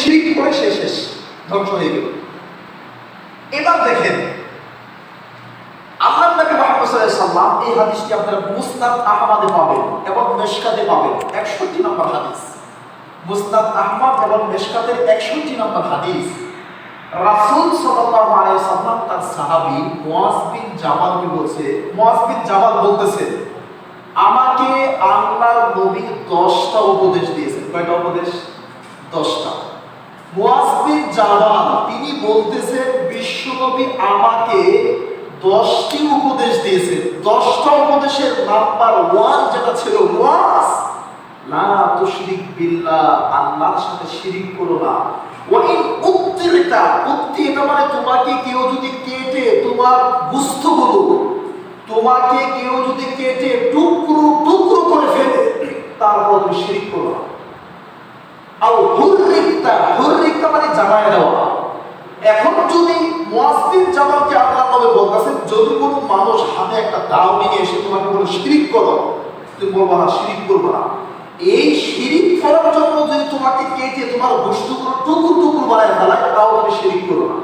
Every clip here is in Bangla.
শিরিক করে সে শেষ, ধ্বংস হয়ে গেল। এবার দেখেন আল্লাহ নবী মুহাম্মদ সাল্লাম এই হাদিসটি আপনারা মুসনাদ আহমদে পাবেন এবং মেশকাতে পাবেন 61 নম্বর হাদিস। মুসনাদ আহমদ এবং মেশকাতের 61 নম্বর হাদিস, রাসূল সাল্লাল্লাহু আলাইহি সাল্লাম তার সাহাবী মুয়াজ বিন জামালকে বলছে, মুয়াজ বিন জামাল বলতেছে, আমাকে আল্লাহর নবী 10টা উপদেশ দিয়েছেন। কয়টা উপদেশ? 10টা মুয়াজ বিন জামাল তিনি বলতেছেন, বিশ্বনবী আমাকে দশটি উপদেশ দশটা উপদেশের নাম্বার ওয়ান যেটা ছিল ওয়াজ না তুশরিক বিল্লাহ, আল্লাহর সাথে শিরিক করো না। এটা মানে তোমাকে কেউ যদি কেটে তোমার গুস্তগুলো, তোমাকে কেউ যদি কেটে টুকরো টুকরো করে ফেলে, তারপর তুমি শিরিক করো না আর হুররিকতা হুররিকতা মানে জানায় দেওয়া এখন যদি মুয়াজ্জিন জামালকে আল্লাহ নবী বলতেছেন যদি কোনো মানুষ হাতে একটা দাও নিয়ে এসে তোমাকে বলে শিরিক করো, তুমি বলব না, শিরিক করব না। এই শিরিক করার জন্য যদি তোমাকে কেটে তোমার বস্তুগুলো টুকুর টুকুর বানায় ফেলায়, তাও তুমি শিরিক করো না।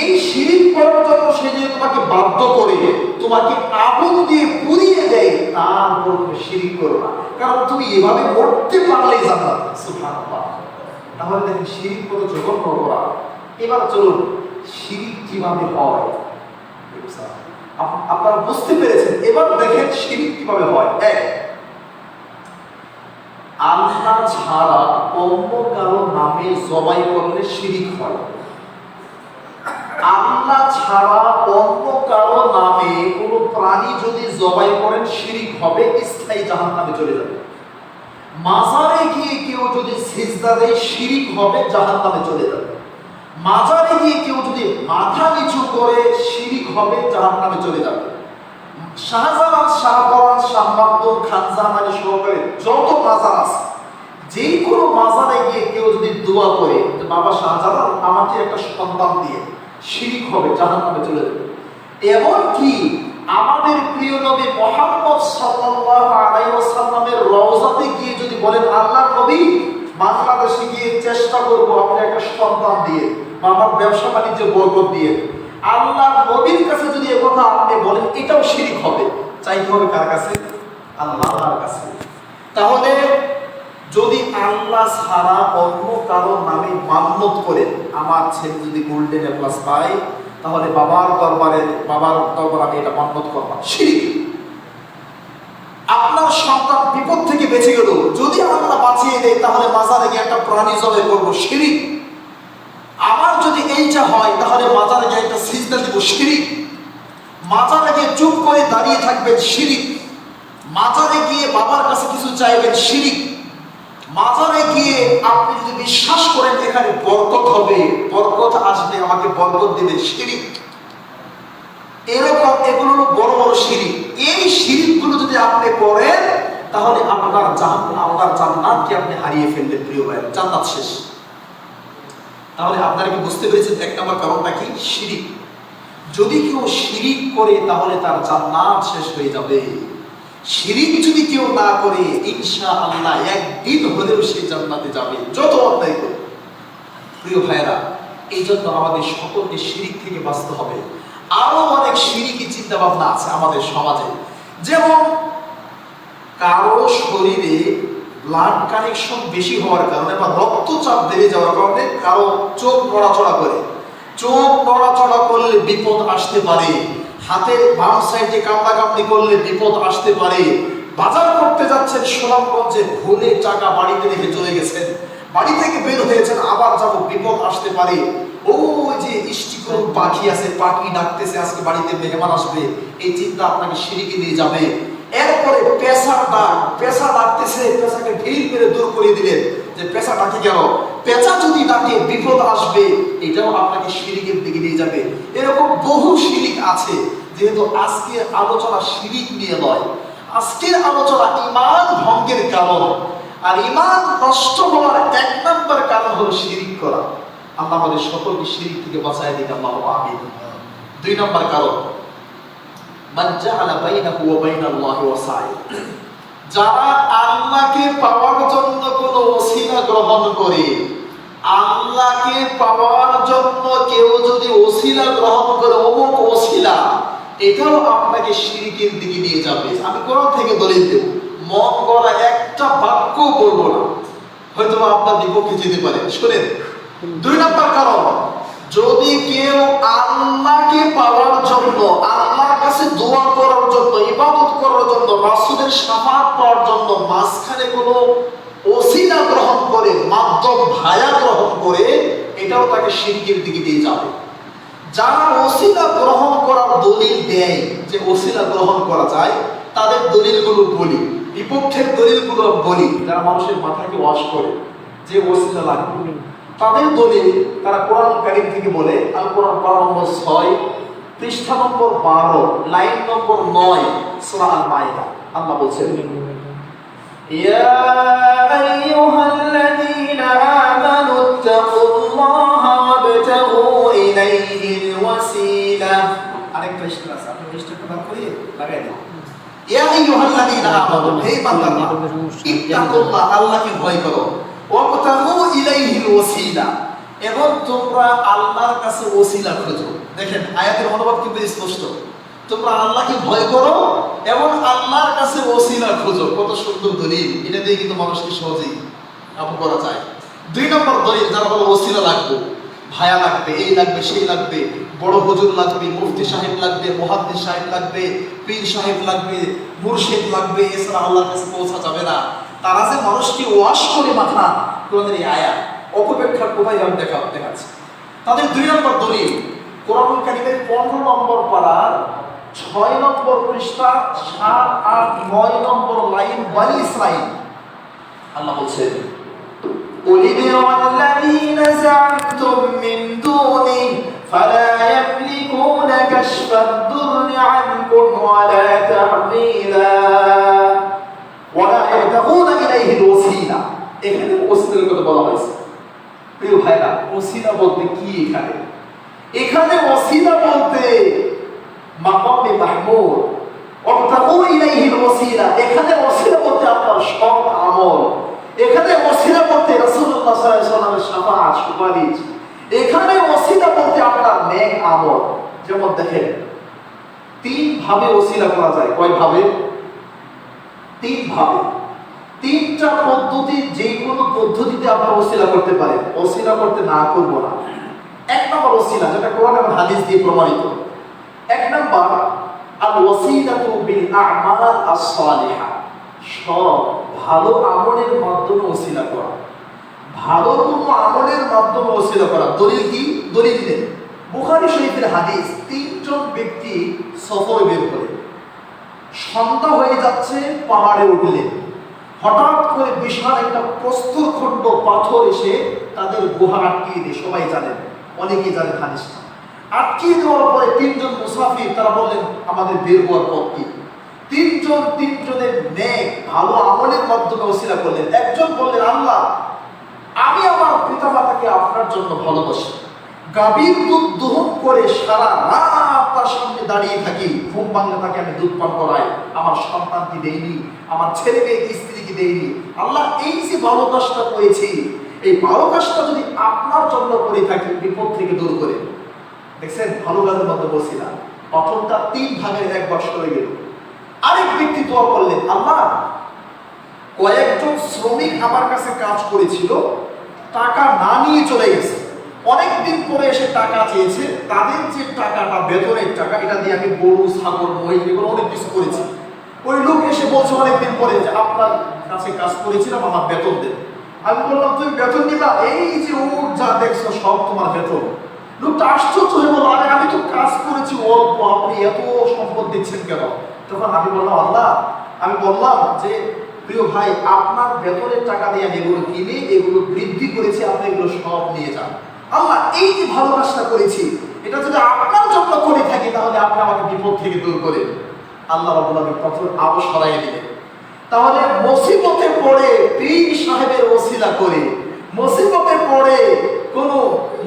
এই শিরিক করার জন্য সে যদি তোমাকে বাধ্য করে, তোমাকে আগুন দিয়ে পুড়িয়ে দেয়, তারপর তুমি শিরিক করো না। কারণ তুমি এভাবে মরতে পারলেই জান্নাত, সুবহানাল্লাহ। তাহলে দেখেন শিরিক কত জঘন্য করা এবার চলুন শিরিক কীভাবে হয়? আপ- আপনারা বুঝতে পেরেছেন। এবার দেখেন শিরিক কীভাবে হয়। এক আল্লাহ ছাড়া অন্য কারও নামে জবাই করলে শিরিক হয়। আল্লাহ ছাড়া অন্য কারও নামে কোনো প্রাণী যদি জবাই করেন, শিরিক হবে, স্থায়ী জাহান নামে চলে যাবে। মাজারে গিয়ে কেউ যদি সিজদা দেয় শিরিক হবে জাহান নামে চলে যাবে। মাজারে গিয়ে কেউ যদি মাথা নিচু করে শিরিক হবে জাহান নামে চলে যাবে। শাহজালাল শাহপরান শাহ মাকদুম সহকারে যত মাজার আছে যে কোনো মাজারে গিয়ে কেউ যদি দোয়া করে বাবা শাহজালাল, আমাকে একটা সন্তান দিয়ে শিরিক হবে জাহান নামে চলে যাবে। এমনকি আমাদের প্রিয় নবী মোহাম্মদ সাল্লাল্লাহু আলাইহি ওয়াসাল্লামের রওজাতে গিয়ে যদি বলেন, আল্লাহর নবী বাংলাদেশে গিয়ে চেষ্টা করব আপনি একটা সন্তান দিয়ে। বা আমার ব্যবসা বাণিজ্য বরকত দিয়ে। আল্লাহর নবীর কাছে যদি এ কথা আপনি বলেন, এটাও শিরিক হবে। চাইতে হবে কার কাছে? আল্লাহর কাছে। তাহলে যদি আল্লাহ ছাড়া অন্য কারও নামে মান্যত করেন আমার ছেলে যদি গোল্ডেন প্লাস পায়, তাহলে বাবার দরবারে, বাবার দরবার আমি এটা মান্যত করলাম শিরিক। আপনার সন্তান বিপদ থেকে বেঁচে গেল। যদি আল্লাহ বাঁচিয়ে দেয়, তাহলে মাজারে গিয়ে একটা প্রাণী জবে করব। শিরিক। আমার যদি এইটা হয়, তাহলে মাজারে গিয়ে একটা সিজদা দিব শিরিক মাজারে গিয়ে চুপ করে দাঁড়িয়ে থাকবেন শিরিক মাজারে গিয়ে বাবার কাছে কিছু চাইবেন শিরিক মাজারে গিয়ে আপনি যদি বিশ্বাস করেন, এখানে বরকত হবে। বরকত আসবে, আমাকে বরকত দেবে শিরিক এরকম এগুলো হলো বড় বড় শিরিক এই শিরিকগুলো যদি আপনি করেন, তাহলে আপনার জান আপনার জান্নাতকে আপনি হারিয়ে ফেললেন প্রিয় ভাই জান্নাত শেষ। তাহলে আপনারা কি বুঝতে পেরেছেন এক নম্বর কারণটা কি? শিরিক। যদি কেউ শিরিক করে, তাহলে তার জান্নাত শেষ হয়ে যাবে। শিরিক যদি কেউ না করে ইনশা আল্লাহ একদিন হলেও সে জান্নাতে যাবে। যত অন্যায় করে প্রিয় ভাইরা এই জন্য আমাদের সকলকে শিরিক থেকে বাঁচতে হবে। আরও অনেক শিরিকি চিন্তা ভাবনা আছে আমাদের সমাজে। যেমন কারও শরীরে ব্লাড কানেকশন বেশি হওয়ার কারণে বা রক্তচাপ বেড়ে যাওয়ার কারণে কারও চোখ নড়াচড়া করে। চোখ নড়াচড়া করলে বিপদ আসতে পারে। হাতের বাম সাইডে কামড়া কামড়ি করলে বিপদ আসতে পারে। বাজার করতে যাচ্ছেন সুনামগঞ্জে, ভুলে টাকা বাড়িতে রেখে চলে গেছেন। বাড়ি থেকে বের হয়েছেন, আবার যাব, বিপদ আসতে পারে। ও যে ইষ্টি করুন পাখি আছে, পাখি ডাকতেছে, আজকে বাড়িতে মেহমান আসবে। এই চিন্তা আপনাকে সিঁড়িকে নিয়ে যাবে। এরপরে পেশার ডাক পেশা ডাকতেছে পেশাকে ঢিল মেরে দূর করে দিলেন যে পেশা ডাকে গেল? পেঁচা যদি ডাকে বিপদ আসবে, এটাও আপনাকে শিরিকের দিকে নিয়ে যাবে। এরকম বহু শিরিক আছে, যেহেতু আজকের আলোচনা শিরিক নিয়ে নয়। আজকের আলোচনা ইমান ভঙ্গের কারণ। আর ইমান নষ্ট হওয়ার এক নম্বর কারণ হলো শিরিক করা। আল্লাহ আমাদের সকলকে শিরিক থেকে বাঁচায় দিক, আল্লাহ আমিন দুই নম্বর কারণ যারা আল্লাহকে পাওয়ার জন্য কোনো ওসিলা গ্রহণ করে, আল্লাহকে পাওয়ার জন্য কেউ যদি ওসিলা গ্রহণ করে, অমুক ওসিলা, এটাও আপনাকে শিরিকের দিকে নিয়ে যাবে। আমি কোরআন থেকে দলিল দেব, মন করা একটা বাক্য বলব না। হয়তো আপনার বিপক্ষে যেতে পারে। শুনেন, দুই নম্বর কারণ যদি কেউ আল্লাহকে পাওয়ার জন্য, আল্লাহর কাছে দোয়া করার জন্য, ইবাদত করার জন্য, রাসূলের শাফাত পাওয়ার জন্য মাঝখানে কোনো ওসিলা গ্রহণ করে, মাধ্যম ভায়া গ্রহণ করে, এটাও তাকে শিরকের দিকে দিয়ে যাবে। যারা ওসিলা গ্রহণ করার দলিল দেয় যে ওসিলা গ্রহণ করা যায়, তাদের দলিলগুলো বলি। বিপক্ষের দলিলগুলো বলি, যারা মানুষের মাথাকে ওয়াশ করে, যে ওসিলা লাগবে। তাদের দলিল তারা কোরআন কারিম থেকে বলে আল কোরআন পারা নম্বর ছয় পৃষ্ঠা নম্বর বারো লাইন নম্বর নয় সুরা আল মাইদা আল্লাহ বলছেন يا أيها الذين آمنوا اتقوا الله وابتغوا إليه الوسيلة আরেক পৃষ্ঠা আছে আপনি পৃষ্ঠাটা দাম করিয়ে লাগাই দিন ইয়া আইয়ুহাল্লাযীনা আমানু হে বান্দারা ইত্তাকুল্লাহ আল্লাহকে ভয় করো ওয়াবতাগু ইলাইহিল ওসিলা এবং তোমরা আল্লাহর কাছে ওসিলা খোঁজো। দেখেন, আয়াতের অনুবাদ কিন্তু স্পষ্ট। তোমরা আল্লাহকে ভয় করো এবং আল্লাহর কাছে ওসিলা খোঁজো। কত সুন্দর দলিল। এটা দিয়ে কিন্তু মানুষকে সহজেই কাবু করা যায়। দুই নম্বর দলিল, যারা বলে ওসিলা লাগবে, ভায়া লাগবে, এই লাগবে, সেই লাগবে, বড় হুজুর লাগবে, মুফতি সাহেব লাগবে, মুহাদ্দিস সাহেব লাগবে, পীর সাহেব লাগবে, মুর্শিদ লাগবে, এছাড়া আল্লাহর কাছে পৌঁছা যাবে না। তারা যে মানুষকে ওয়াশ করে মাথা তোমাদের এই আয়া অপব্যাখ্যার প্রভাব দেখা দেখাচ্ছে তাদের দুই নম্বর দলিল কোরআন কারিমের পনেরো নম্বর পাড়ার ছয় নম্বর পৃষ্ঠা, সাত, আট, নয় নম্বর লাইন বানি ইসরাইল আল্লাহ বলছে قل ادعوا زعمتم من دونه فلا يملكون كشف الضر عنكم ولا تحويلا ولا يبتغون এখানে ওসিলার কথা বলা হয়েছে। প্রিয় ভাইরা ওসিলা বলতে কি এখানে? এখানে ওসিলা বলতে মাকামে মাহমুদ অবতাগু ইলাইহিল ওসিলা এখানে ওসিলা বলতে আপনার সব আমল। এখানে ওসিলা বলতে রাসূলুল্লাহ সাল্লাল্লাহু আলাইহি ওয়াসাল্লামের সুপারিশ। এখানে ওসিলা বলতে আপনার নেক আমল। যেমন দেখেন তিন ভাবে ওসিলা করা যায়। কয় ভাবে তিন ভাবে তিনটা পদ্ধতি যে কোনো পদ্ধতিতে আপনারা ওসিলা করতে পারেন ওসিলা করতে না করব না। এক নম্বর ওসিলা, যেটা কোরআন এবং হাদিস দিয়ে প্রমাণিত। এক নম্বর আল ওসিলাতু বিল আমাল আস-সালিহা। সব ভালো আমলের মাধ্যমে ওসিলা করা। ভালো কোনো আমলের মাধ্যমে ওসিলা করা। দলিল কি? দলিল দেন বুখারী শরীফের হাদিস, তিনজন ব্যক্তি সফরে বের করে সন্ধ্যা হয়ে যাচ্ছে, পাহাড়ে উঠলেন। হঠাৎ করে বিশাল একটা প্রস্তরখণ্ড পাথর এসে তাদের গুহা আটকিয়ে দেয়, সবাই জানেন অনেকেই জানেন হাদিসটা আটকিয়ে দেওয়ার পরে তিনজন মুসাফির, তারা বললেন, আমাদের বের হওয়ার পথ কি? তিনজন তিনজনের নেক, ভালো আমলের মাধ্যমে ওসিলা করলেন। একজন বললেন, আল্লাহ, আমি আমার পিতা মাতাকে আপনার জন্য ভালোবাসি। গাভীর দুধ দহন করে সারা রাত তার সামনে দাঁড়িয়ে থাকি, ঘুম ভাঙলে তাকে আমি দুধ পান করাই। আমার সন্তানকে দেইনি, আমার ছেলে মেয়ে স্ত্রীকে দেইনি। আল্লাহ এই যে ভালো কাজটা করেছি, এই ভালো কাজটা যদি আপনার জন্য করে থাকি, বিপদ থেকে দূর করে। দেখছেন, ভালো কাজের মধ্যে বসিলাম প্রথমটা তিন ভাগের এক বর্ষ হয়ে গেল। আরেক ব্যক্তি দোয়া করলেন, আল্লাহ, কয়েকজন শ্রমিক আমার কাছে কাজ করেছিল, টাকা না নিয়ে চলে গেছে। অনেকদিন পরে এসে টাকা চেয়েছে, তাদের যে টাকাটা, বেতনের টাকা, এটা দিয়ে আমি গরু, ছাগল, মহিষ, এগুলো অনেক কিছু করেছি। ওই লোক এসে বলছে অনেকদিন পরে যে আপনার কাছে কাজ করেছিলাম, আমার বেতন দেন। আমি বললাম, তুমি বেতন দিবা এই যে ও যা দেখছ, সব তোমার বেতন। লোকটা আশ্চর্য হয়ে বলল, আরে, আমি তো কাজ করেছি অল্প, আপনি এত সম্পদ দিচ্ছেন কেন? তখন আমি বললাম, আল্লাহ, আমি বললাম যে, প্রিয় ভাই, আপনার বেতনের টাকা দিয়ে আমি এগুলো কিনে, এগুলো বৃদ্ধি করেছি, আপনি এগুলো সব নিয়ে যান। আল্লাহ এই যে ভালো করেছি, এটা যদি আপনার জন্য করে থাকি, তাহলে আপনি আমাকে বিপদ থেকে দূর করেন। আল্লাহ আলামিন তখন আরও সরাইয়ে দিলেন। তাহলে মুসিবতে পড়ে পীর সাহেবের ওসিলা করে, মুসিবতে পড়ে কোনো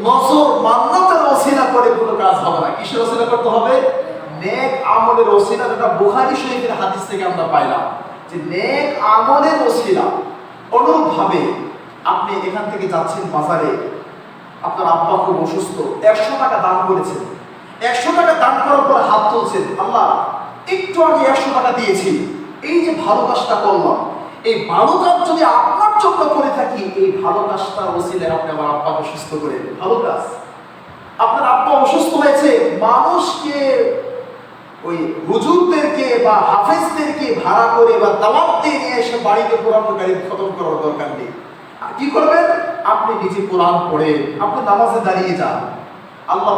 নজর মান্নাতের ওসিলা করে কোনো কাজ হবে না। কিসের ওসিলা করতে হবে? নেক আমলের ওসিলা, যেটা বুখারী শরীফের হাদিস থেকে আমরা পাইলাম। যে নেক আমলের ওসিলা, অনুরূপভাবে আপনি এখান থেকে যাচ্ছেন বাজারে আপনার আব্বা খুব অসুস্থ। একশো টাকা দান করেছেন। একশো টাকা দান করার পর হাত তুলছেন। আল্লাহ, একটু আগে একশো টাকা দিয়েছি। এই যে ভালো কাজটা করলাম, এই ভালো কাজ যদি আপনার জন্য করে থাকি, এই ভালো কাজটা ওসিলে আপনি আমার আব্বাকে সুস্থ করে। ভালো কাজ আপনার আব্বা অসুস্থ হয়েছে, মানুষকে ওই হুজুরদেরকে বা হাফেজদেরকে ভাড়া করে বা দাওয়াত দিয়ে নিয়ে এসে বাড়িতে কোরআন গাড়ি খতম করার দরকার নেই। কি করবেন? আপনি নিজে কোরআন পড়ে, আপনি নামাজে দাঁড়িয়ে যান। আল্লাহ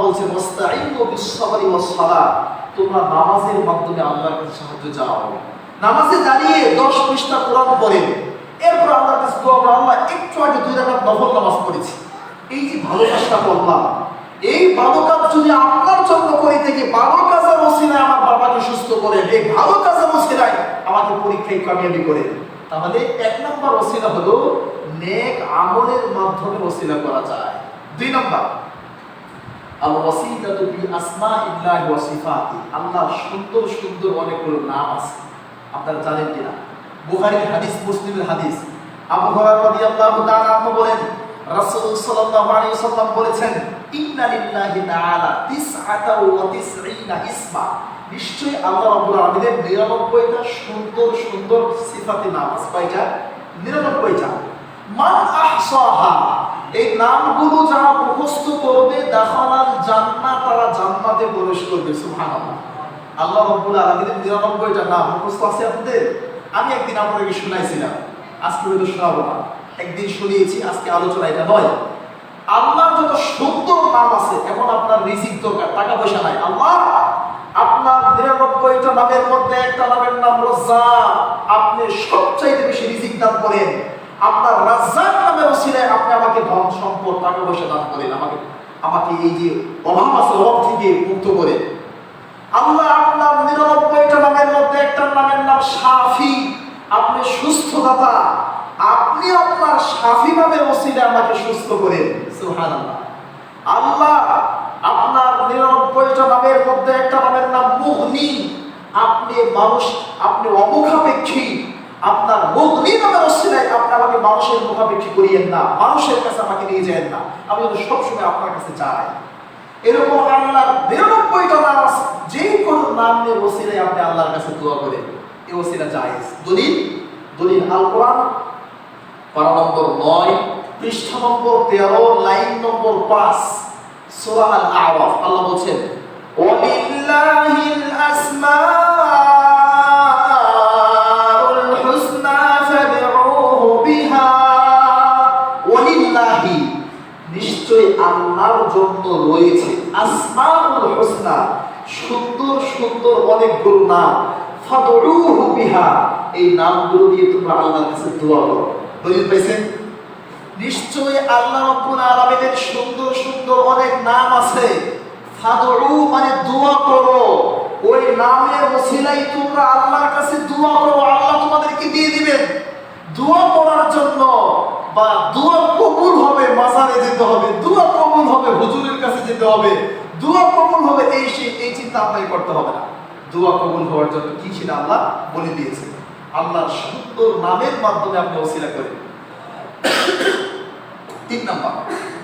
ওয়াস-সালাহ। তোমরা নামাজের মাধ্যমে আল্লাহর কাছে সাহায্য চাও। নামাজে দাঁড়িয়ে 10 পৃষ্ঠা কোরআন পড়েন। এরপর আল্লাহর কাছে দোয়া করো আল্লাহ, একটু আগে দুই রাকাত নফল নামাজ পড়েছি। এই যে ভালো কাজটা করলাম এই ভালো কাজ যদি আপনার জন্য করে থেকে ভালো কাজের ওসিলায় আমার বাবাকে সুস্থ করেন এই ভালো কাজের ওসিলায় আমাকে পরীক্ষায় কামিয়াবি করেন তাহলে এক নম্বর ওসিলা হলো নেক আমলের মাধ্যমে ওসিলা করা যায়। দুই নম্বর আল ওয়াসিলাতু বি ওয়া সিফাতি। আল্লাহর সুন্দর সুন্দর অনেকগুলো নাম আছে। আপনারা জানেন কিনা? বুখারীর হাদিস, মুসলিমের হাদিস। আবু হুরায়রা রাদিয়াল্লাহু তাআলা বলেন, রাসূল সাল্লাল্লাহু আলাইহি ওয়াসাল্লাম বলেছেন, ইন্না লিল্লাহি তাআলা তিসআতা ওয়া তিসঈনা ইসমা। নিশ্চয়ই আল্লাহ রাব্বুল আলামিনের 99টা সুন্দর সুন্দর সিফাতি নাম আছে কয়টা 99টা এই নামগুলো যারা মুখস্থ করবে দাখালাল জান্নাত তারা জান্নাতে প্রবেশ করবে, সুবহানাল্লাহ। আল্লাহ রাব্বুল আলামিনের 99টা নাম মুখস্থ আছে আপনাদের? আমি একদিন আপনাদেরকে শোনাইছিলাম, আজকে হয়তো শোনাবো না। একদিন শুনিয়েছি, আজকে আলোচনা এটা নয়। আল্লাহর যত সুন্দর নাম আছে, এখন আপনার রিজিক দরকার, টাকা পয়সা নাই। আল্লাহ, আপনার নিরানব্বইটা নামের মধ্যে একটা নামের নাম রজ্জাক আপনি সবচাইতে বেশি রিজিক দান করেন। আপনার রাজ্জাক নামের ওসিলায় আপনি আমাকে ধন সম্পদ, টাকা পয়সা দান করেন, আমাকে আমাকে এই যে অভাব আছে, অভাব থেকে মুক্ত করেন। আল্লাহ আপনার নিরানব্বইটা নামের মধ্যে একটা নামের নাম সাফি আপনি সুস্থ দাতা। আপনি আপনার সাফি নামের ওসিলে আমাকে সুস্থ করেন। সুবহানাল্লাহ। আল্লাহ আপনার নিরানব্বইটা নামের মধ্যে একটা নামের নাম মুগনি। আপনি মানুষ, আপনি অমুখাপেক্ষী। আপনার নামের ওসিলায় আপনি আমাকে মানুষের মুখাপেক্ষী করিয়েন না, মানুষের কাছে আমাকে নিয়ে যান না। আমি যেন সবসময় আপনার কাছে যাই এরকম আল্লাহ নিরানব্বইটা নাম আছে যে কোনো নাম নিয়ে ওসিলায় আপনি আল্লাহর কাছে দোয়া করেন। এই ওসিলা জায়েজ। দলিল? দলিল আল কোরআন পারা নম্বর নয়, পৃষ্ঠা নম্বর তেরো, লাইন নম্বর পাঁচ, সোরা আল আওয়াফ আল্লাহ বলছেন অনেকগুলো নাম। ফাদউহু বিহা। এই নামগুলো দিয়ে তোমরা আল্লাহর কাছে দোয়া করো। দলিল পাইছেন? নিশ্চয় আল্লাহ রাব্বুল আলামিনের সুন্দর সুন্দর অনেক নাম আছে। ফাদউ মানে দোয়া করো। ওই নামের ওসিলাই তোমরা আল্লাহর কাছে দোয়া করো। আল্লাহ তোমাদেরকে দিয়ে দিবেন। দোয়া করার জন্য বা দোয়া কবুল হবে, মাজারে যেতে হবে। দোয়া কবুল হবে, হুজুরের কাছে যেতে হবে। দোয়া কবুল হবে, এই সেই এই চিন্তা আপনাকে করতে হবে না। দোয়া কবুল হওয়ার জন্য কি ছিল আল্লাহ? বলে দিয়েছে আল্লাহর সুন্দর নামের মাধ্যমে আপনি ওসিলা করেন। তিন নম্বর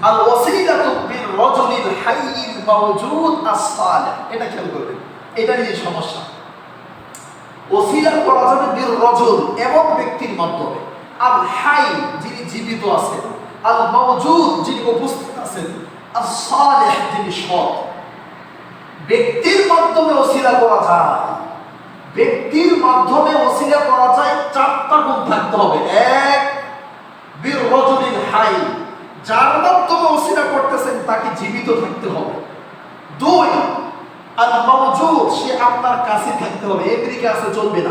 আল ওয়াসিলাতু বিল রাজুলিল হাইয়িল মাওজুদ আস-সালিহ। এটা খেয়াল করবেন, এটা নিয়ে সমস্যা। ওসিলা করা যাবে বীর রজল এমন ব্যক্তির মাধ্যমে। আল হাই, যিনি জীবিত আছেন আল মাওজুদ যিনি উপস্থিত আছেন সালেহ যিনি সৎ। ব্যক্তির মাধ্যমে ওসিলা করা যায়। ব্যক্তির মাধ্যমে ওসিলা করা যায়, চারটা গুণ থাকতে হবে। এক বীর হাই। যার মাধ্যমে ওসিলা করতেছেন, তাকে জীবিত থাকতে হবে। দুই আর মওজুদ, সে আপনার কাছে থাকতে হবে। আমেরিকা আছে, চলবে না।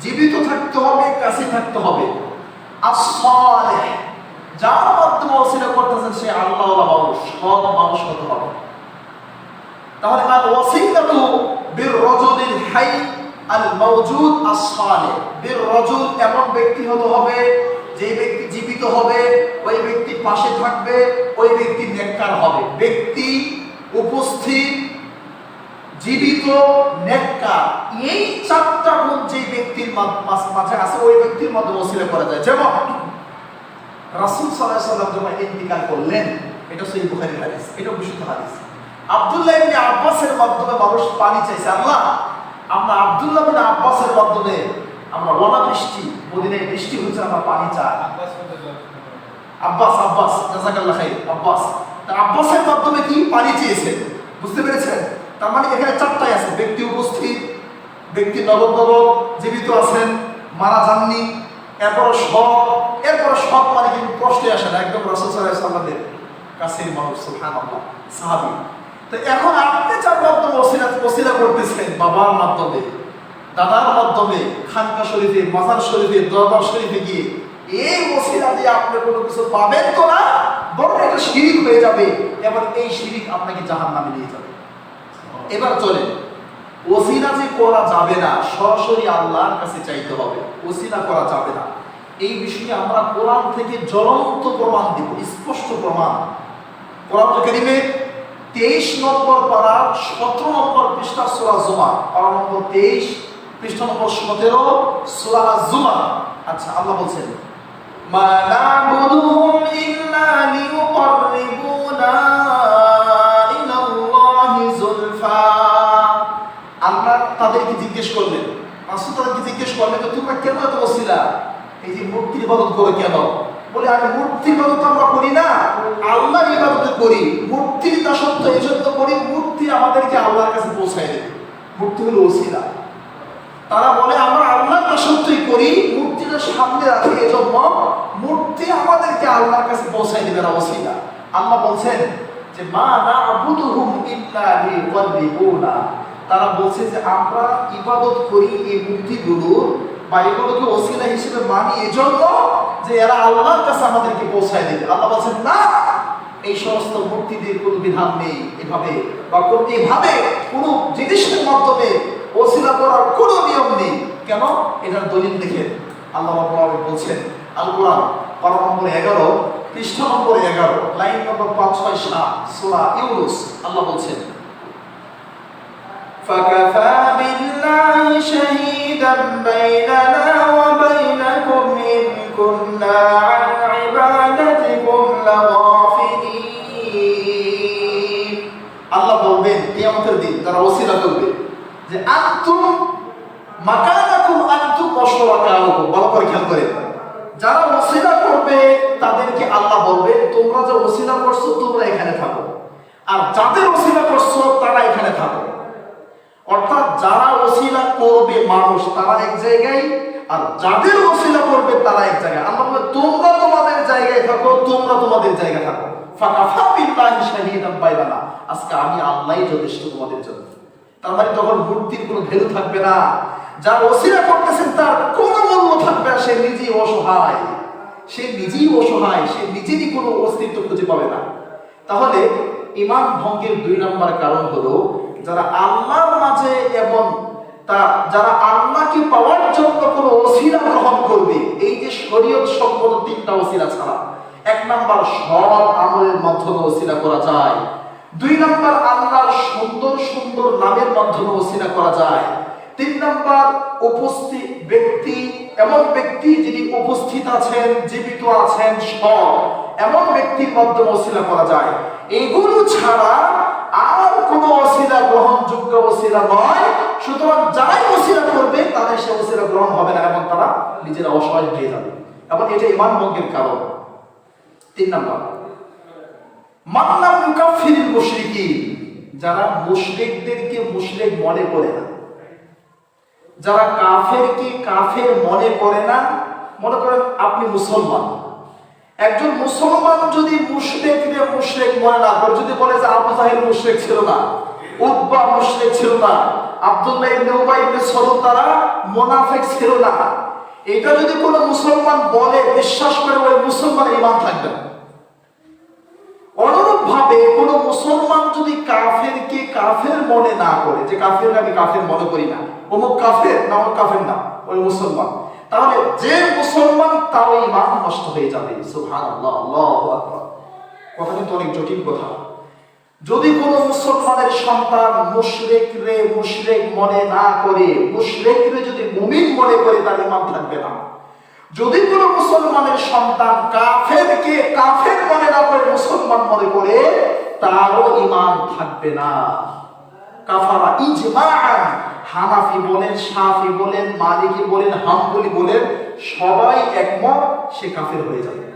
জীবিত থাকতে হবে, কাছে থাকতে হবে। আর যার মাধ্যমে ওসিলা করতেছেন, সে আল্লাহ সৎ মানুষ হতে হবে। তাহলে আর ওয়াসিলাতু বীর রজুলিল হাই আল মাওজুদ as-সালিহ বীর রজুল এমন ব্যক্তি হতে হবে, যে ব্যক্তি জীবিত হবে, ওই ব্যক্তি পাশে থাকবে, ওই ব্যক্তি নেককার হবে। ব্যক্তি উপস্থিত, জীবিত, নেককার, এই চারটা গুণ যে ব্যক্তির মাঝে আছে, ওই ব্যক্তির মধ্যে ওসিলা করা যায়। যেমন, রাসূল আলাইহি সাল্লাম যখন ইন্তিকাল করলেন, এটা সহি বুখারীর হাদিস এটা বিশুদ্ধ হাদিস। আব্দুল্লাহ ইবনে আব্বাসের মাধ্যমে মানুষ পানি চাইছে আল্লাহ আমরা আব্দুল্লাহ ইবনে আব্বাসের মাধ্যমে আমরা অনাবৃষ্টি মদিনায় বৃষ্টি হচ্ছে আমরা পানি চাই। আব্বাস আব্বাস জাজাকাল্লাহ খাই আব্বাস। তা আব্বাসের মাধ্যমে কি পানি চেয়েছে? বুঝতে পেরেছেন? তার মানে এখানে চারটাই আছে ব্যক্তি উপস্থিত ব্যক্তি নগদ নগদ জীবিত আছেন মারা যাননি এরপর সব এরপর সব মানে কিন্তু প্রশ্নে আসে না। একদম রসুল সাল্লামের কাছে মানুষ সুবহানাল্লাহ সাহাবী। তো এখন আপনি যার মাধ্যমে ওসিলা ওসিলা করতেছেন বাবার মাধ্যমে, দাদার মাধ্যমে, খানকা শরীফে, মাজার শরীফে, দরবার শরীফে গিয়ে, এই ওসিলা দিয়ে আপনি কোনো কিছু পাবেন তো না? বরং একটা শিরিক হয়ে যাবে এবং এই শিরিক আপনাকে জাহান নামে নিয়ে যাবে। এবার চলে ওসিলা যে করা যাবে না, সরাসরি আল্লাহর কাছে চাইতে হবে। ওসিলা করা যাবে না। এই বিষয়ে আমরা কোরআন থেকে জ্বলন্ত প্রমাণ দিব, স্পষ্ট প্রমাণ। কোরআন কারিমে তেইশ নম্বর পাড়া সতেরো নম্বর পৃষ্ঠা সোলা জুমা পাড়া নম্বর তেইশ, পৃষ্ঠা নম্বর সতেরো সোলা জুমা আচ্ছা আল্লাহ বলছেন, মা নাবুদুহুম ইল্লা লিইউকাররিবুনা ইলাল্লাহি আমরা তাদেরকে জিজ্ঞেস করলেন, রাসূল তাদেরকে জিজ্ঞেস করলেন যে, তোমরা কেন এত বসিলা এই যে মূর্তির বদল করে কেন? বলে আমি মূর্তির ইবাদত আমরা করি না। আল্লাহর ইবাদত করি। মূর্তির দাসত্ব এই জন্য করি, মূর্তি আমাদেরকে আল্লাহর কাছে পৌঁছায় দেবে মূর্তি হলো ওসিলা। তারা বলে, আমরা আল্লাহর দাসত্বই করি, মূর্তিটা সামনে রাখি এজন্য মূর্তি আমাদেরকে আল্লাহর কাছে পৌঁছায় দেবে না ওসিলা। আল্লাহ বলছেন যে, মা না আবুদুহুম ইল্লা লিওয়াল্লিহুনা তারা বলছে যে, আমরা ইবাদত করি এই মূর্তিগুলো বা এগুলোকে ওসিলা হিসেবে মানি এজন্য যে এরা আল্লাহর কাছে আমাদেরকে পৌঁছায় দেবে। আল্লাহ বলছেন, না, এই সমস্ত মূর্তিদের কোনো বিধান নেই এভাবে বা কোন, এভাবে কোনো জিনিসের মাধ্যমে ওসিলা করার কোনো নিয়ম নেই। কেন? এটার দলিল দেখেন আল্লাহ বলছেন আল কোরআন পারা নম্বর এগারো, পৃষ্ঠা নম্বর এগারো, লাইন নম্বর পাঁচ, ছয়, সাত সোলা ইউনুস, আল্লাহ বলছেন فكفى بالله شهيدا بيننا وبينكم إن كنا عن عبادتكم لغافلين আল্লাহ বলবেন কিয়ামতের দিন তারা ওসিলা করবে যে আন্তুম মাকানাকুম আন্তুম ওয়াশরাকাউকুম ভালো করে খেয়াল করে যারা ওসিলা করবে তাদেরকে আল্লাহ বলবে তোমরা যে ওসিলা করছো তোমরা এখানে থাকো আর যাদের ওসিলা করছো তারা এখানে থাকো অর্থাৎ যারা ওসিলা করবে মানুষ, তারা এক জায়গায়, আর যাদের ওসিলা করবে, তারা এক জায়গায়। আল্লাহ তোমরা তোমাদের জায়গায় থাকো, তোমরা তোমাদের জায়গায় থাকো। ফাকাফা বিল্লাহি শাহিদান বাইনানা। আজকে আমি আল্লাহই যথেষ্ট তোমাদের জন্য। তার মানে তখন মূর্তির কোনো ভ্যালু থাকবে না। যার ওসিলা করতেছেন, তার কোনো মূল্য থাকবে না। সে নিজেই অসহায়। সে নিজেই অসহায়। সে নিজেরই কোনো অস্তিত্ব খুঁজে পাবে না। তাহলে ইমান ভঙ্গের দুই নম্বর কারণ হলো যারা আল্লাহর মাঝে এবং তা যারা আল্লাহকে পাওয়ার জন্য কোনো ওসিলা গ্রহণ করবে, এই যে শরীয়ত সম্পদ তিনটা ওসিলা ছাড়া। এক নাম্বার, সব আমলের মাধ্যমে ওসিলা করা যায়। দুই নাম্বার, আল্লাহর সুন্দর সুন্দর নামের মাধ্যমে ওসিলা করা যায়। তিন নাম্বার, উপস্থিত ব্যক্তি, এমন ব্যক্তি যিনি উপস্থিত আছেন, জীবিত আছেন, সব এমন ব্যক্তির মাধ্যমে ওসিলা করা যায়। এগুলো ছাড়া আর কোনো ওসিলা গ্রহণযোগ্য ওসিলা নয়। সুতরাং যারাই ওসিলা করবে, তাদের সে ওসিলা গ্রহণ হবে না এবং তারা নিজেরা অসহায় হয়ে যাবে। এবং এটা ইমান ভঙ্গের কারণ। তিন নম্বর। মান্নাম মুকাফিরিল মুশরিকিন। যারা মুশরিকদেরকে মুশরিক মনে করে না। যারা কাফেরকে কাফের মনে করে না, মনে করেন আপনি মুসলমান। একজন মুসলমান যদি মুশরিককে মুশরিক মনে না করে, যদি বলে যে আবু জাহেল মুশরিক ছিল না, উতবা মুশরিক ছিল না, আব্দুল্লাহ ইবনে উবাই ইবনে সলুল তারা মুনাফিক ছিল না। এটা যদি কোনো মুসলমান বলে, বিশ্বাস করে ওই মুসলমানের ঈমান থাকবে না। অনুরূপ ভাবে কোন মুসলমান যদি কাফেরকে কাফের মনে না করে, যে কাফের আমি কাফের মনে করি না, অমুক কাফের না, অমুক কাফের না, ওই মুসলমান। তাহলে যে মুসলমান তার ইমান নষ্ট হয়ে যাবে। কথা কিন্তু অনেক জটিল কথা। যদি কোন মুসলমানের সন্তান মুশরিক রে মুশরিক মনে না করে মুশরিক রে যদি মুমিন মনে করে, তার ইমান থাকবে না। যদি কোন মুসলমানের সন্তান কাফের কাফেরকে কাফের মনে না করে, মুসলমান মনে করে, তারও ইমান থাকবে না। কাফারা, ইজমাআন। হানাফি বলেন, শাফি বলেন, মালিকি বলেন, হাম্বলি বলেন, সবাই একমত, সে কাফের হয়ে যাবে।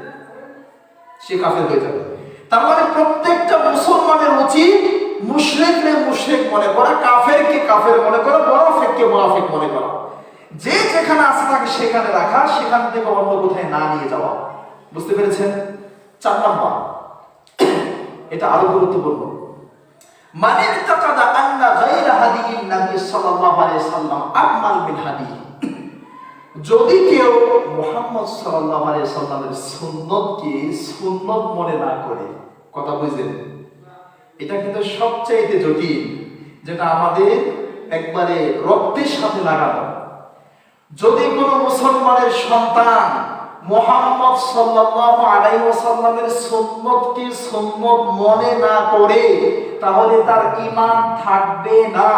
সে কাফের হয়ে যাবে। তার মানে প্রত্যেকটা মুসলমানের উচিত মুশরিকরে মুশরিক মনে করা কাফেরকে কাফের মনে করা মুনাফিককে মুনাফিক মনে করা। যে যেখানে আছে তাকে সেখানে রাখা, সেখান থেকে অন্য কোথায় না নিয়ে যাওয়া। বুঝতে পেরেছেন? চার নাম্বার। এটা আরও গুরুত্বপূর্ণ। মানে তাকাদা আন্না নবী সাল্লাল্লাহু আলাইহি সাল্লাম হাদিহি যদি কেউ মোহাম্মদ সাল্লাল্লাহু আলাইহি সাল্লামের সুন্নতকে সুন্নত মনে না করে, কথা বুঝলেন? এটা কিন্তু সবচাইতে জটিল, যেটা আমাদের একবারে রক্তের সাথে লাগানো। যদি কোনো মুসলমানের সন্তান মোহাম্মদ সাল্লাল্লাহু আলাইহি ওয়াসাল্লামের সুন্নতকে সুন্নত মনে না করে তাহলে তার ইমান থাকবে না।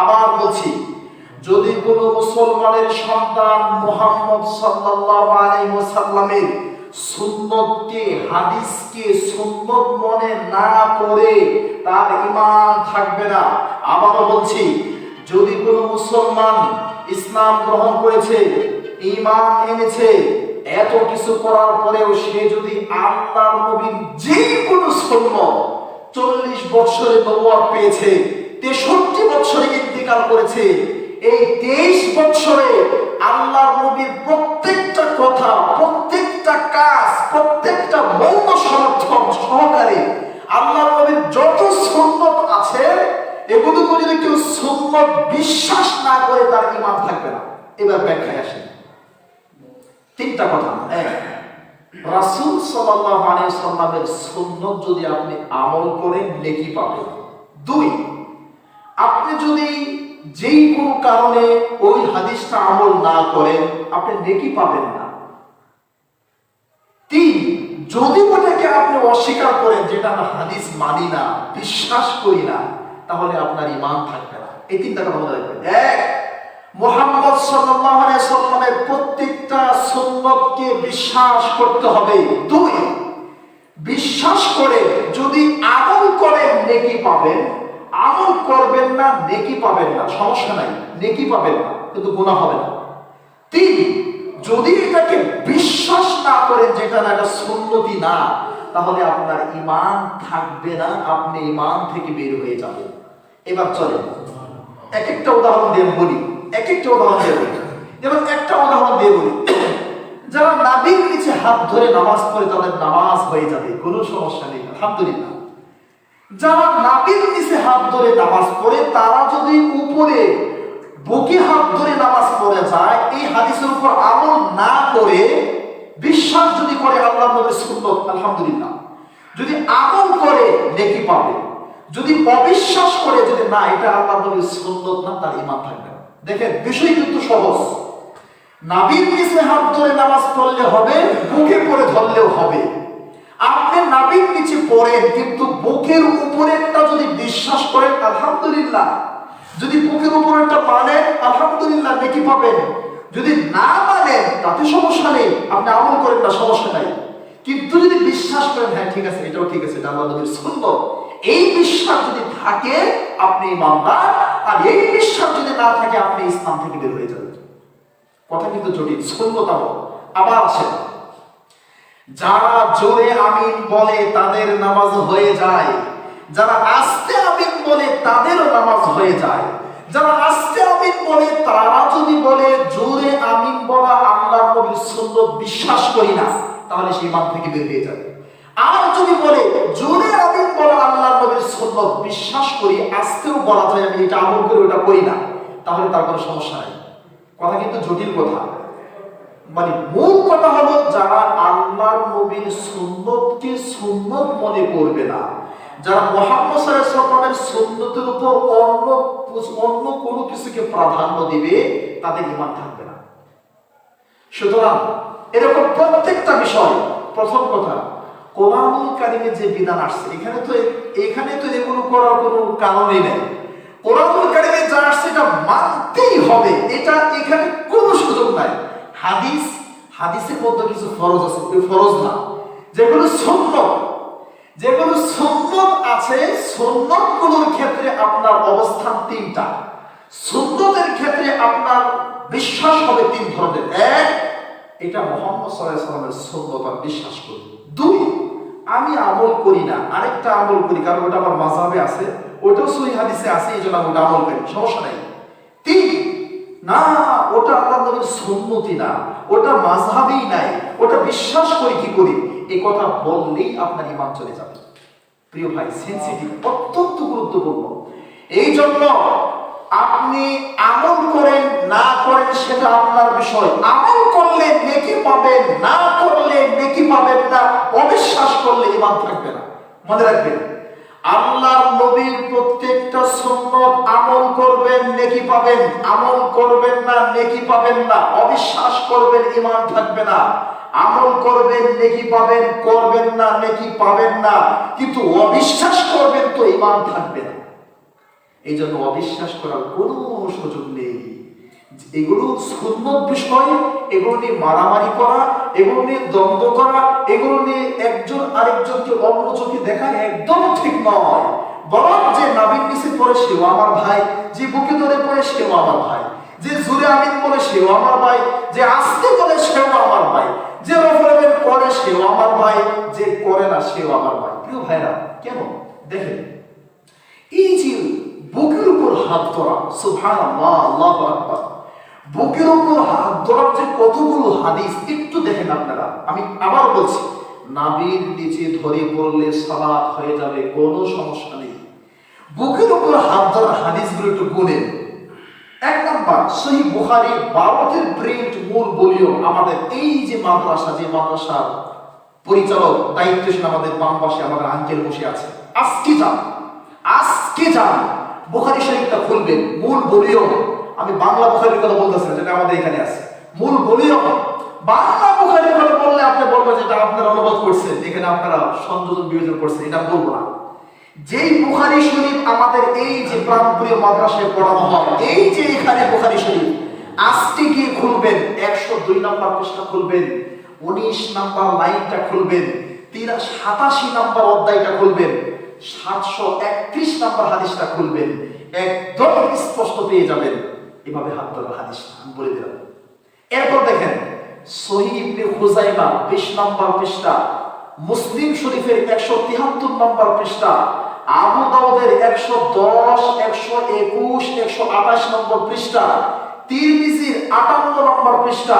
আবার বলছি, যদি কোনো মুসলমানের সন্তান মোহাম্মদ সাল্লাল্লাহু আলাইহি ওয়াসাল্লামের সুন্নতকে, হাদিসকে সুন্নত মনে না করে তার ইমান থাকবে না। আবারও বলছি, যদি কোনো মুসলমান ইসলাম গ্রহণ করেছে ইমান এনেছে, এত কিছু করার পরেও সে যদি আল্লাহর নবীর যে কোনো সুন্নত চল্লিশ বছরে নবুয়াত পেয়েছে, তেষট্টি বছরে ইন্তিকাল করেছে। এই তেইশ বছরে আল্লাহর নবীর প্রত্যেকটা কথা, প্রত্যেকটা কাজ, প্রত্যেকটা মৌন সমর্থন সহকারে আল্লাহর নবীর যত সুন্নত আছে, এগুলো যদি কেউ সুন্নত বিশ্বাস না করে তার ইমান থাকবে না। এবার ব্যাখ্যায় আসেন তিনটা কথা, এক। রাসূল সাল্লাল্লাহু আলাইহি সাল্লামের সুন্নত যদি আপনি আমল করেন, নেকি পাবেন। দুই, আপনি যদি যেই কোনো কারণে ওই হাদিসটা আমল না করেন, আপনি নেকি পাবেন না। তিন, যদি ওটাকে আপনি অস্বীকার করেন, যেটা আমরা হাদিস মানি না, বিশ্বাস করি না, তাহলে আপনার ইমান থাকবে না। এই তিনটা কথা এক মোহাম্মদ সাল্লামের প্রত্যেকটা সুন্নতকে বিশ্বাস করতে হবে। দুই, বিশ্বাস করে যদি আমল করেন, নেকি পাবেন। আমল করবেন না, নেকি পাবেন না। সমস্যা নাই, নেকি পাবেন না, কিন্তু গুনাহ হবে না। তিন, যদি এটাকে বিশ্বাস না করেন, যেটা না, এটা সুন্নতি না, তাহলে আপনার ইমান থাকবে না, আপনি ইমান থেকে বের হয়ে যাবেন। এবার চলেন, এক একটা উদাহরণ দিয়ে বলি। এক একটা উদাহরণ দিয়ে বলি। যেমন একটা উদাহরণ দিয়ে বলি। যারা নাবির নিচে হাত ধরে নামাজ পড়ে তাদের নামাজ হয়ে যাবে, কোনো সমস্যা নেই, আলহামদুলিল্লাহ। যারা নাবির নিচে হাত ধরে নামাজ পড়ে, তারা যদি উপরে বুকে হাত ধরে নামাজ পড়ে যায়, এই হাদিসের উপর আমল না করে, বিশ্বাস যদি করে আল্লাহ নবীর সুন্নত, আলহামদুলিল্লাহ। যদি আমল করে, নেকি পাবে। যদি অবিশ্বাস করে, যদি না, এটা আল্লাহ নবীর সুন্নত না, তার ইমান থাকবে দেখেন, বিষয় কিন্তু সহজ। নাবির নিচে হাত ধরে নামাজ পড়লে হবে, বুকে পড়ে ধরলেও হবে। আপনি নাবির নিচে পড়েন, কিন্তু বুকের উপরেরটা যদি বিশ্বাস করেন, আলহামদুলিল্লাহ। যদি বুকের উপরেরটা মানেন, আলহামদুলিল্লাহ, নেকি পাবেন। যদি না মানেন, তাতে সমস্যা নেই। আপনি আমল করেন না, সমস্যা নাই। কিন্তু যদি বিশ্বাস করেন হ্যাঁ ঠিক আছে, এটাও ঠিক আছে, এটা আল্লাহ নবীর সুন্দর এই বিশ্বাস যদি থাকে আপনি ইমানদার, আর এই বিশ্বাস যদি না থাকে আপনি ইসলাম থেকে বের হয়ে যাবেন। কথা কিন্তু জটিল সুন্দরতম আবার আসেন। যারা জোরে আমিন বলে তাদের নামাজ হয়ে যায়, যারা আস্তে আমিন বলে তাদেরও নামাজ হয়ে যায়, যারা আস্তে আমিন বলে তারা যদি বলে, জোরে আমিন বলা আল্লাহ নবীর সুন্নত বিশ্বাস করি না, তাহলে সেই ইমান থেকে বের হয়ে যাবে। আর যদি বলে, জোরে আমিন বলা আল্লাহ নবীর সুন্নত, বিশ্বাস করি আস্তেও বলা যায় আমি এটা আমল করে ওটা করি না, তাহলে তার কোনো সমস্যা নাই। কথা কিন্তু জটিল কথা। মানে মূল কথা হলো, যারা আল্লাহর নবীর সুন্নতকে সুন্নত মনে করবে না, যারা মোহাম্মদ সাল্লামের সুন্নতের উপর অন্য অন্য কোনো কিছুকে প্রাধান্য দিবে, তাদের ইমান থাকবে না। সুতরাং এরকম প্রত্যেকটা বিষয়, প্রথম কথা কোরআনুল কারিমে যে বিধান আসছে, এখানে তো এখানে তো এগুলো করার কোনো কারণই নেই। কোরআনুল কারিমে যা আসছে এটা মানতেই হবে, এটা এখানে কোনো সুযোগ নাই। হাদিস, হাদিসের মধ্যে কিছু ফরজ আছে ফরজ না। যেগুলো সুন্নত যেগুলো সুন্নত আছে, সুন্নতগুলোর ক্ষেত্রে আপনার অবস্থান তিনটা। সুন্নতের ক্ষেত্রে আপনার বিশ্বাস হবে তিন ধরনের। এক, এটা মোহাম্মদ সাল্লাহ সাল্লামের সুন্নত বিশ্বাস করি। দুই আমি আমল করি না, আরেকটা আমল করি, কারণ ওটা আমার মাঝাবে আছে ওটাও সহি হাদিসে আছে, এই জন্য আমি ওটা আমল করি, সমস্যা নাই। তিন, না, ওটা আল্লাহ নবীর সুন্নতি না, ওটা নাই, ওটা বিশ্বাস কি করি? এই কথা বললেই আপনার ইমান চলে যাবে। প্রিয় ভাই সেন্সিটিভ অত্যন্ত গুরুত্বপূর্ণ। এই জন্য আপনি আমল করেন, না করেন, সেটা আপনার বিষয়। আমল করলে নেকি পাবেন, না করলে নেকি পাবেন। থাকবে না। মনে রাখবেন, আল্লাহর নবীর প্রত্যেকটা সুন্নত আমল করবেন, নেকি পাবেন। আমল করবেন না, নেকি পাবেন না। অবিশ্বাস করবেন, ইমান থাকবে না। আমল করবেন, নেকি পাবেন, করবেন না, নেকি পাবেন না। কিন্তু অবিশ্বাস করবেন তো ইমান থাকবে না। এই জন্য অবিশ্বাস করার কোনো সুযোগ নেই। এগুলো সুন্নত বিষয়, এগুলো নিয়ে মারামারি করা, এগুলো নিয়ে দ্বন্দ্ব করা, এগুলো নিয়ে একজন আরেকজনকে অন্য চোখে দেখা একদম ঠিক নয়। বরং যে নাবিন নিচে পড়ে সেও আমার ভাই, যে বুকে ধরে পড়ে সেও আমার ভাই, যে জুড়ে আমিন বলে সেও আমার ভাই, যে আস্তে বলে সেও আমার ভাই, যে রফরবেন করে সেও আমার ভাই, যে করে না সেও আমার ভাই। প্রিয় ভাইরা, কেন? দেখেন, এই যে বুকের উপর হাত ধরা সুবহান আল্লাহ আল্লাহ আকবার। বুকের উপর হাত ধরার যে কতগুলো হাদিস, একটু দেখেন আপনারা। আমি আবার বলছি, নাবির নিচে ধরে পড়লে সালাত হয়ে যাবে, কোনো সমস্যা নেই। বুকের উপর হাত ধরার হাদিসগুলো একটু গুনেন। এক নাম্বার, সহি বুখারি ভারতের প্রিন্ট মূল বলিও আমাদের এই যে মাদ্রাসা, যে মাদ্রাসার পরিচালক দায়িত্বশীল আমাদের বাম পাশে আমাদের আঙ্কেল বসে আছে। আজকে যান আজকে যান। বুখারি শরীফটা খুলবেন, মূল বলিও আমি বাংলা বুখারির কথা বলতেছি যেটা আমাদের এখানে আছে। মূল বলিও বাংলা বুখারির কথা বললে আপনি বলবেন যেটা আপনারা অনুবাদ করছেন এখানে আপনারা সংযোজন বিয়োজন করছেন এটা বলব না। যেই বুখারি শরীফ আমাদের এই যে প্রাণপ্রিয় মাদ্রাসায় পড়ানো হয়, এই যে এখানে বুখারি শরীফ, আজকে গিয়ে খুলবেন, একশো দুই নম্বর পৃষ্ঠা খুলবেন, উনিশ নাম্বার লাইনটা খুলবেন তিরা সাতাশি নাম্বার অধ্যায়টা খুলবেন, সাতশো একত্রিশ নাম্বার হাদিসটা খুলবেন, একদম স্পষ্ট পেয়ে যাবেন। এভাবে হাত ধরার হাদিস বলে দিলাম। এরপর দেখেন হুজাইমা 20 নম্বর পৃষ্ঠা, মুসলিম শরীফের 173 নম্বর পৃষ্ঠা, আবু দাউদের 110 121 128 নম্বর পৃষ্ঠা, তিরমিজির 58 নম্বর পৃষ্ঠা,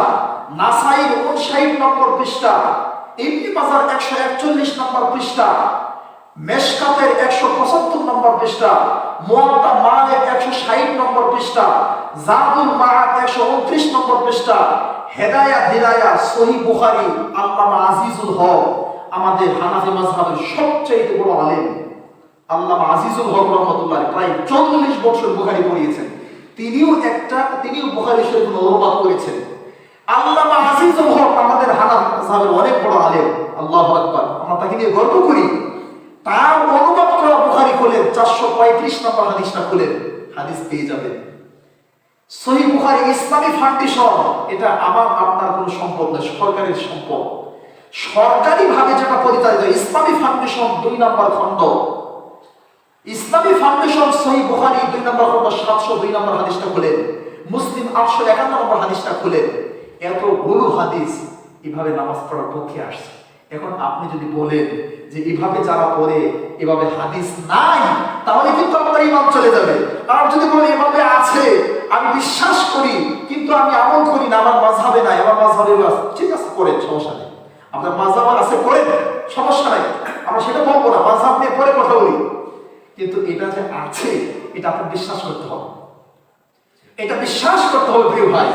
নাসাইর 59 নম্বর পৃষ্ঠা, ইবনে মাজার 141 নম্বর পৃষ্ঠা, মেশকাতের একশো পঁচাত্তর নম্বর পৃষ্ঠা মুয়াত্তা মালের একশো ষাট নম্বর পৃষ্ঠা জাদুল মাহাত একশো উনত্রিশ নম্বর পৃষ্ঠা। হেদায়া হিদায়া সহি বুখারি, আল্লামা আজিজুল হক, আমাদের হানাফি মাজহাবের সবচেয়ে বড় আলেম। আল্লামা আজিজুল হক রহমতুল্লাহ প্রায় চল্লিশ বছর বুখারি পড়িয়েছেন। তিনিও একটা, তিনিও বুখারি শরীফ অনুবাদ করেছেন। আল্লামা আজিজুল হক আমাদের হানাফি মাজহাবের অনেক বড় আলেম। আল্লাহু আকবার। আমরা তাকে নিয়ে গর্ব করি। তার অনুবাদ করা বুখারি খোলেন, চারশো পঁয়ত্রিশ নম্বর হাদিসটা খোলেন। হাদিস পেয়ে যাবেন। সহি বুখারি ইসলামী ফাউন্ডেশন, এটা আমার, আপনার কোনো সম্পদ নয় সরকারের সম্পদ। সরকারি ভাবে যেটা পরিচালিত, ইসলামী ফাউন্ডেশন দুই নম্বর খণ্ড। ইসলামী ফাউন্ডেশন সহি বুখারি দুই নম্বর খণ্ড, সাতশো দুই নম্বর হাদিসটা খুলেন। মুসলিম আটশো একান্ন নম্বর হাদিসটা খুলেন। এত এতগুলো হাদিস, এভাবে নামাজ পড়ার পক্ষে আসছে। এখন আপনি যদি বলেন যে এভাবে যারা পড়ে, এভাবে হাদিস নাই, তাহলে কিন্তু আপনার ইমান চলে যাবে। আর যদি বলে এভাবে আছে, আমি বিশ্বাস করি, কিন্তু আমি আমল করি না, আমার মাঝহাবে নাই, আমার মাঝহাবে আছে ঠিক আছে করেন সমস্যা নেই। আপনার মাঝহাব আছে করেন সমস্যা নাই। আমরা সেটা বলব না মাঝাব নিয়ে পরে কথা বলি। কিন্তু এটা যে আছে, এটা আপনার বিশ্বাস করতে হবে। এটা বিশ্বাস করতে হবে, প্রিয় ভাই।